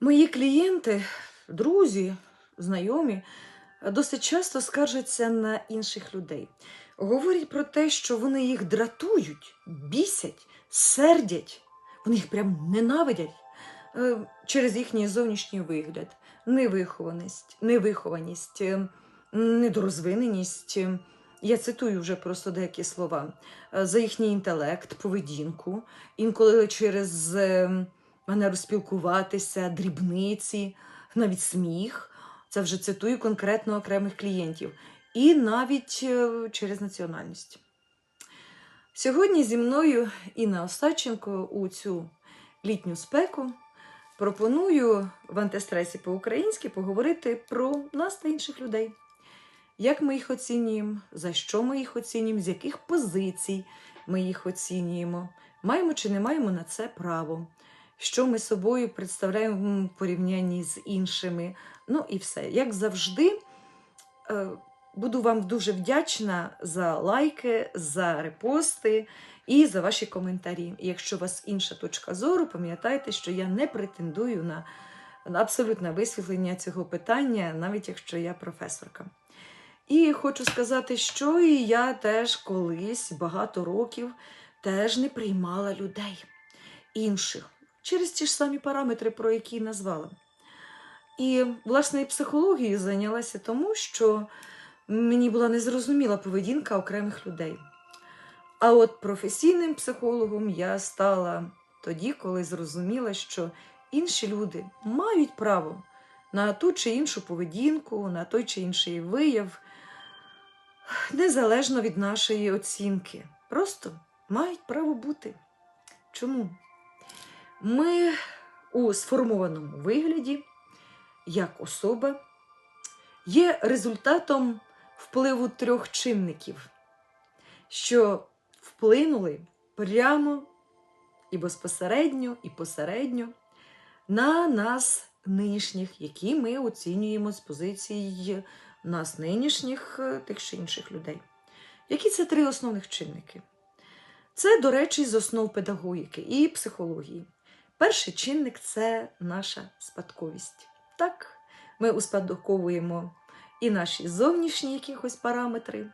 Мої клієнти, друзі, знайомі досить часто скаржаться на інших людей. Говорять про те, що вони їх дратують, бісять, сердять, вони їх прям ненавидять е, через їхній зовнішній вигляд, невихованість, невихованість, е, недорозвиненість. Я цитую вже просто деякі слова е, за їхній інтелект, поведінку, інколи через е, манеру спілкуватися, дрібниці, навіть сміх. Це вже цитую конкретно окремих клієнтів, і навіть е, через національність. Сьогодні зі мною Інна Остаченко у цю літню спеку пропоную в антистресі по-українськи поговорити про нас та інших людей. Як ми їх оцінюємо, за що ми їх оцінюємо, з яких позицій ми їх оцінюємо, маємо чи не маємо на це право, що ми собою представляємо в порівнянні з іншими. Ну і все. Як завжди, е, буду вам дуже вдячна за лайки, за репости і за ваші коментарі. Якщо у вас інша точка зору, пам'ятайте, що я не претендую на абсолютне висвітлення цього питання, навіть якщо я професорка. І хочу сказати, що і я теж колись багато років теж не приймала людей інших через ті ж самі параметри, про які назвала. І, власне, і психологією зайнялася тому, що мені була незрозуміла поведінка окремих людей. А от професійним психологом я стала тоді, коли зрозуміла, що інші люди мають право на ту чи іншу поведінку, на той чи інший вияв, незалежно від нашої оцінки. Просто мають право бути. Чому? Ми у сформованому вигляді, як особа, є результатом впливу трьох чинників, що вплинули прямо і безпосередньо, і посередньо на нас нинішніх, які ми оцінюємо з позиції нас нинішніх е, тих чи інших людей. Які це три основних чинники? Це, до речі, з основ педагогіки і психології. Перший чинник це наша спадковість. Так, ми успадковуємо і наші зовнішні якихось параметри,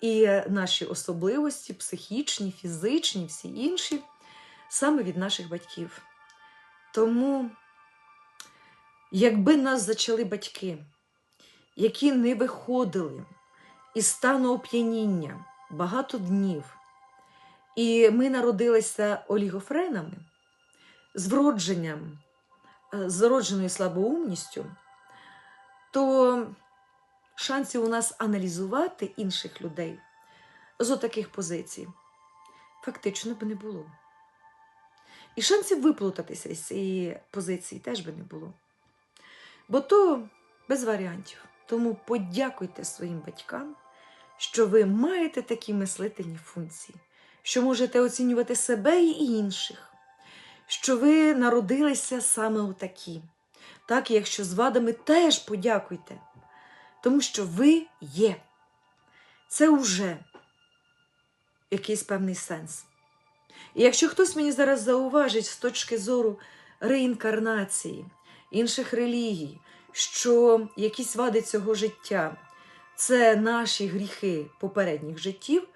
і наші особливості, психічні, фізичні, всі інші, саме від наших батьків. Тому, якби нас зачали батьки, які не виходили із стану оп'яніння багато днів, і ми народилися олігофренами, з вродженням, е, з вродженою слабоумністю, то шансів у нас аналізувати інших людей з отаких позицій фактично би не було. І шансів виплутатися з цієї позиції теж би не було. Бо то без варіантів. Тому подякуйте своїм батькам, що ви маєте такі мислительні функції, що можете оцінювати себе і інших, що ви народилися саме у такі. Так, якщо з вадами теж подякуйте, тому що ви є. Це вже якийсь певний сенс. І якщо хтось мені зараз зауважить з точки зору реінкарнації, інших релігій, що якісь вади цього життя це наші гріхи попередніх життів,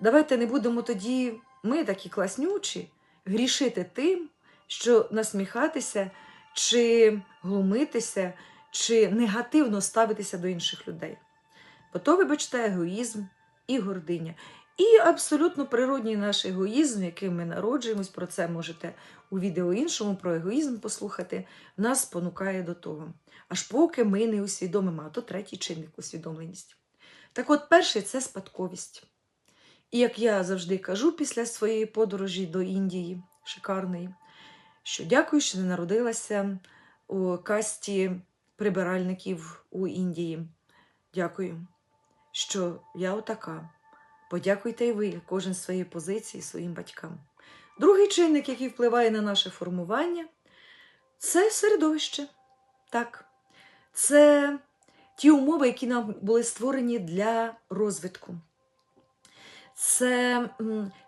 давайте не будемо тоді, ми такі класнючі, грішити тим, що насміхатися чи глумитися, чи негативно ставитися до інших людей. Бо то, вибачте, егоїзм і гординя. І абсолютно природній наш егоїзм, яким ми народжуємось, про це можете у відео іншому про егоїзм послухати, нас спонукає до того. Аж поки ми не усвідомимо, а то третій чинник усвідомленість. Так от, перший це спадковість. І як я завжди кажу після своєї подорожі до Індії, шикарної, що дякую, що не народилася у касті прибиральників у Індії. Дякую, що я отака. Подякуйте і ви, кожен з своєї позиції, своїм батькам. Другий чинник, який впливає на наше формування, це середовище. Так, це ті умови, які нам були створені для розвитку. Це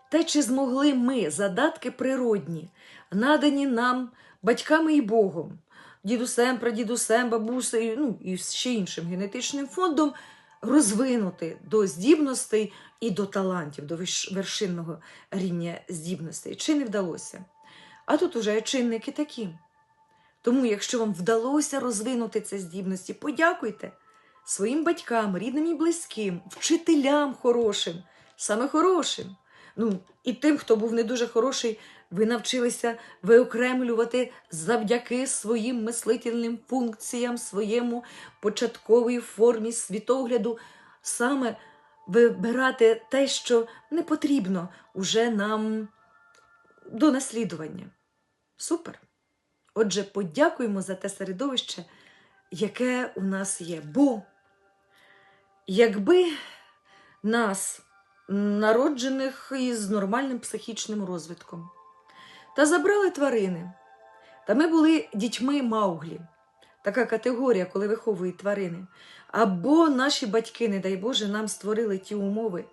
те, чи змогли ми задатки природні, надані нам батьками і Богом, дідусем, прадідусем, бабусею, ну і ще іншим генетичним фондом розвинути до здібностей і до талантів, до вершинного рівня здібностей. Чи не вдалося? А тут уже чинники такі. Тому, якщо вам вдалося розвинути ці здібності, подякуйте своїм батькам, рідним і близьким, вчителям хорошим, саме хорошим. Ну, і тим, хто був не дуже хороший, ви навчилися виокремлювати завдяки своїм мислительним функціям, своєму початковій формі світогляду, саме вибирати те, що не потрібно уже нам до наслідування. Супер! Отже, подякуємо за те середовище, яке у нас є. Бо якби нас, народжених із нормальним психічним розвитком, та забрали тварини, та ми були дітьми Мауглі, така категорія, коли виховують тварини, або наші батьки, не дай Боже, нам створили ті умови,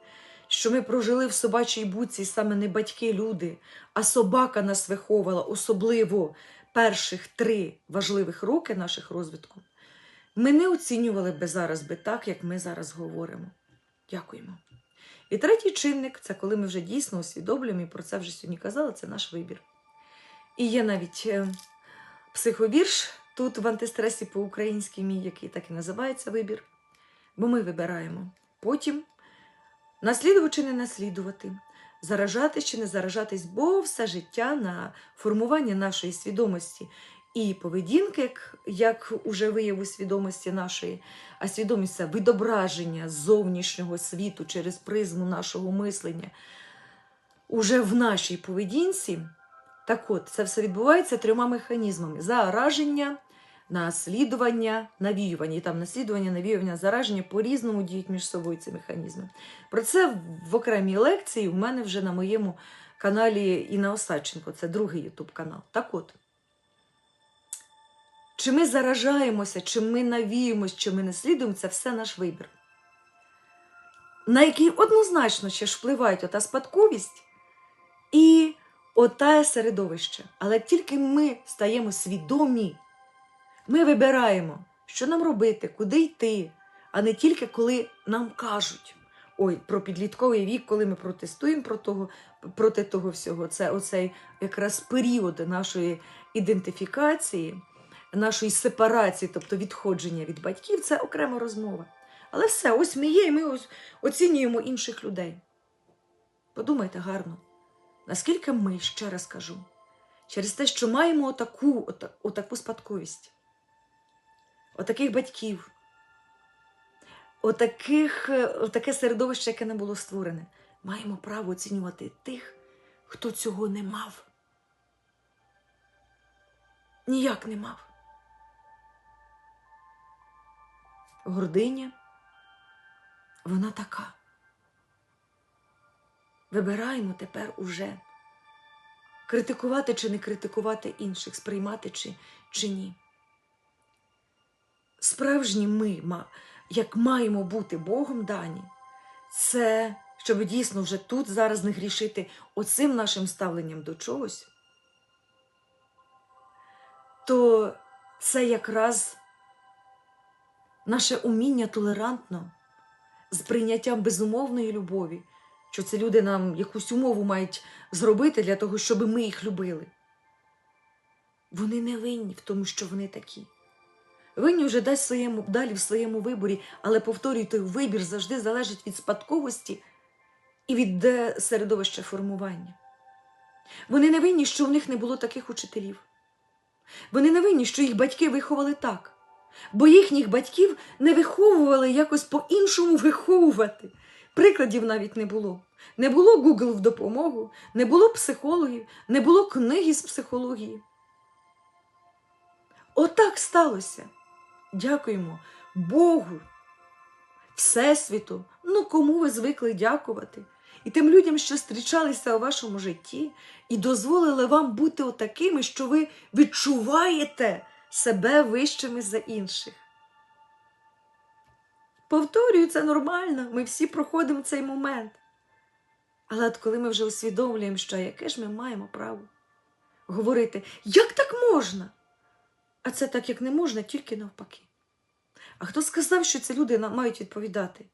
що ми прожили в собачій буці саме не батьки, люди, а собака нас виховувала, особливо перших три важливих роки наших розвитку, ми не оцінювали би зараз би так, як ми зараз говоримо. Дякуємо. І третій чинник це коли ми вже дійсно усвідомлюємо, і про це вже сьогодні казала, це наш вибір. І є навіть е, психовірш тут в антистресі по-українськи мій, який так і називається вибір. Бо ми вибираємо потім наслідувати чи не наслідувати, заражатись чи не заражатись, бо все життя на формування нашої свідомості і поведінки, як, як уже вияву свідомості нашої, а свідомість це відображення зовнішнього світу через призму нашого мислення уже в нашій поведінці. Так от, це все відбувається трьома механізмами: зараження, наслідування, навіювання. І там наслідування, навіювання, зараження по-різному діють між собою ці механізми. Про це в окремій лекції у мене вже на моєму каналі Інна Осадченко, це другий Ютуб канал. Так от. Чи ми заражаємося, чи ми навіюємося, чи ми наслідуємо, це все наш вибір. На який однозначно ще ж впливають ота спадковість і оте середовище. Але тільки ми стаємо свідомі, ми вибираємо, що нам робити, куди йти, а не тільки коли нам кажуть. Ой, про підлітковий вік, коли ми протестуємо про того, проти того всього. Це оцей якраз період нашої ідентифікації, нашої сепарації, тобто відходження від батьків, це окрема розмова. Але все, ось ми є, і ми ось оцінюємо інших людей. Подумайте гарно, наскільки ми, ще раз кажу, через те, що маємо отаку, ота- отаку спадковість, отаких батьків, отаких, е, отаке середовище, яке не було створене, маємо право оцінювати тих, хто цього не мав. Ніяк не мав. Гординя, вона така. Вибираємо тепер уже критикувати чи не критикувати інших, сприймати чи, чи ні. Справжні ми, як маємо бути Богом дані, це щоб дійсно вже тут зараз не грішити оцим нашим ставленням до чогось, то це якраз наше уміння толерантно з прийняттям безумовної любові, що це люди нам якусь умову мають зробити для того, щоб ми їх любили. Вони не винні в тому, що вони такі. Винні вже дасть своєму, далі в своєму виборі, але повторюйте, вибір завжди залежить від спадковості і від е, середовища формування. Вони не винні, що в них не було таких учителів. Вони не винні, що їх батьки виховали так, бо їхніх батьків не виховували якось по-іншому виховувати. Прикладів навіть не було. Не було Google в допомогу, не було психологів, не було книги з психології. Отак сталося. Дякуємо Богу, Всесвіту, ну кому ви звикли дякувати. І тим людям, що зустрічалися у вашому житті, і дозволили вам бути отакими, що ви відчуваєте себе вищими за інших. Повторюю, це нормально, ми всі проходимо цей момент. Але от коли ми вже усвідомлюємо, що яке ж ми маємо право говорити, як так можна? А це так, як не можна, тільки навпаки. А хто сказав, що ці люди мають відповідати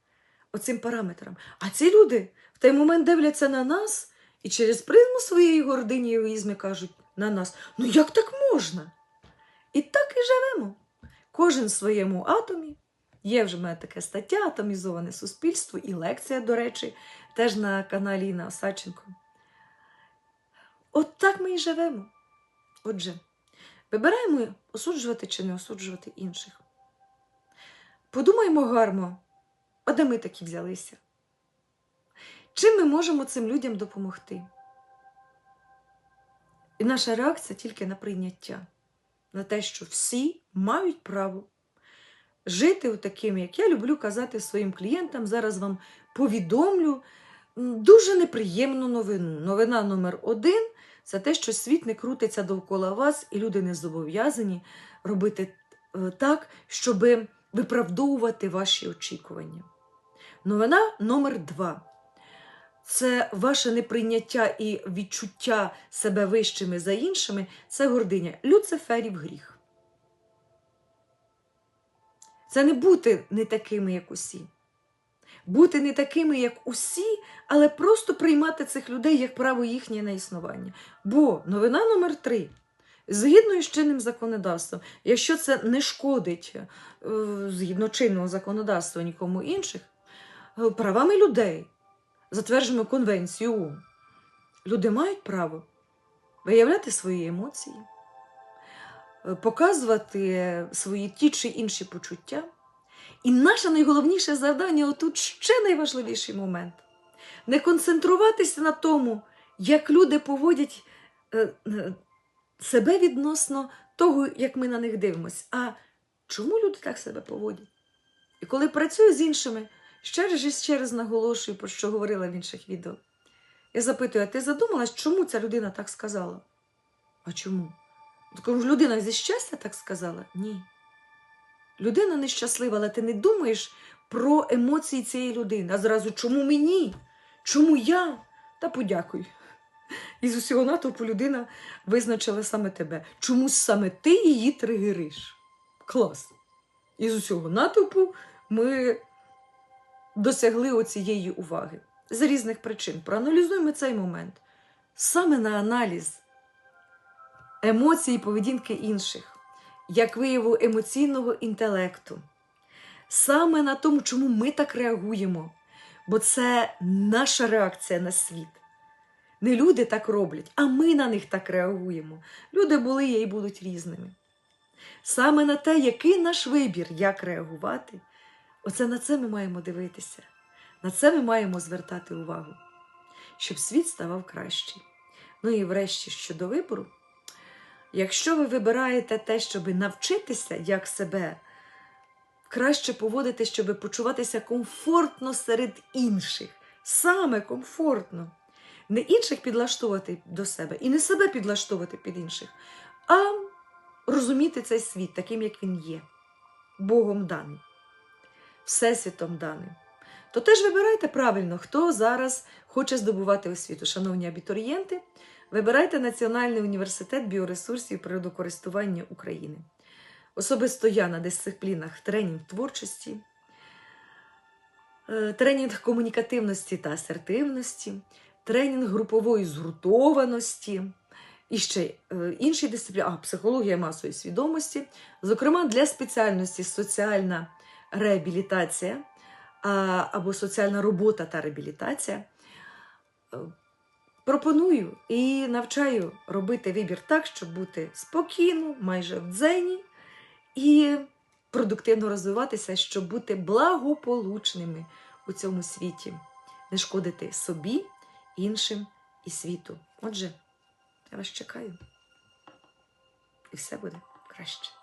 оцим параметрам? А ці люди в той момент дивляться на нас і через призму своєї гордині і егоїзму кажуть на нас: ну як так можна? І так і живемо. Кожен в своєму атомі. Є вже в мене така стаття Атомізоване суспільство і лекція, до речі, теж на каналі Інна Осадченко. От так ми і живемо. Отже, вибираємо осуджувати чи не осуджувати інших. Подумаймо гарно, а де ми такі взялися? Чим ми можемо цим людям допомогти? І наша реакція тільки на прийняття, на те, що всі мають право жити таким, як я люблю казати своїм клієнтам. Зараз вам повідомлю дуже неприємну новину. Новина номер один це те, що світ не крутиться довкола вас, і люди не зобов'язані робити е, так, щоб виправдовувати ваші очікування. Новина номер два. Це ваше неприйняття і відчуття себе вищими за іншими це гординя. Люциферів гріх. Це не бути не такими, як усі. Бути не такими, як усі, але просто приймати цих людей як право їхнє на існування. Бо новина номер три. Згідно із чинним законодавством, якщо це не шкодить е, згідно чинного законодавства нікому інших, е, правами людей, затвердженою Конвенцією ООН, люди мають право виявляти свої емоції, е, показувати свої ті чи інші почуття. І наше найголовніше завдання отут ще найважливіший момент не концентруватися на тому, як люди поводять е, е, себе відносно того, як ми на них дивимося. А чому люди так себе поводять? І коли працюю з іншими, ще раз ще раз наголошую, про що говорила в інших відео. Я запитую, а ти задумалась, чому ця людина так сказала? А чому? Тому що людина зі щастя так сказала? Ні. Людина нещаслива, але ти не думаєш про емоції цієї людини. А зразу чому мені? Чому я? Та подякуй. І з усього натовпу людина визначила саме тебе. Чомусь саме ти її тригериш. Клас. І з усього натовпу ми досягли оцієї уваги. З різних причин. Проаналізуємо цей момент. Саме на аналіз емоцій і поведінки інших як вияву емоційного інтелекту. Саме на тому, чому ми так реагуємо, бо це наша реакція на світ. Не люди так роблять, а ми на них так реагуємо. Люди були є і будуть різними. Саме на те, який наш вибір, як реагувати, оце на це ми маємо дивитися, на це ми маємо звертати увагу, щоб світ ставав кращий. Ну і врешті щодо вибору. Якщо ви вибираєте те, щоб навчитися, як себе краще поводити, щоб почуватися комфортно серед інших, саме комфортно, не інших підлаштовувати до себе і не себе підлаштовувати під інших, а розуміти цей світ таким, як він є, Богом даний, Всесвітом даним. То теж вибирайте правильно, хто зараз хоче здобувати освіту, шановні абітурієнти. Вибирайте Національний університет біоресурсів і природокористування України. Особисто я на дисциплінах тренінг творчості, е, тренінг комунікативності та асертивності, тренінг групової згуртованості і ще е, інші дисципліни, а психологія масової свідомості, зокрема для спеціальності соціальна реабілітація або соціальна робота та реабілітація. Е, Пропоную і навчаю робити вибір так, щоб бути спокійно, майже в дзені, і продуктивно розвиватися, щоб бути благополучними у цьому світі, не шкодити собі, іншим і світу. Отже, я вас чекаю, і все буде краще.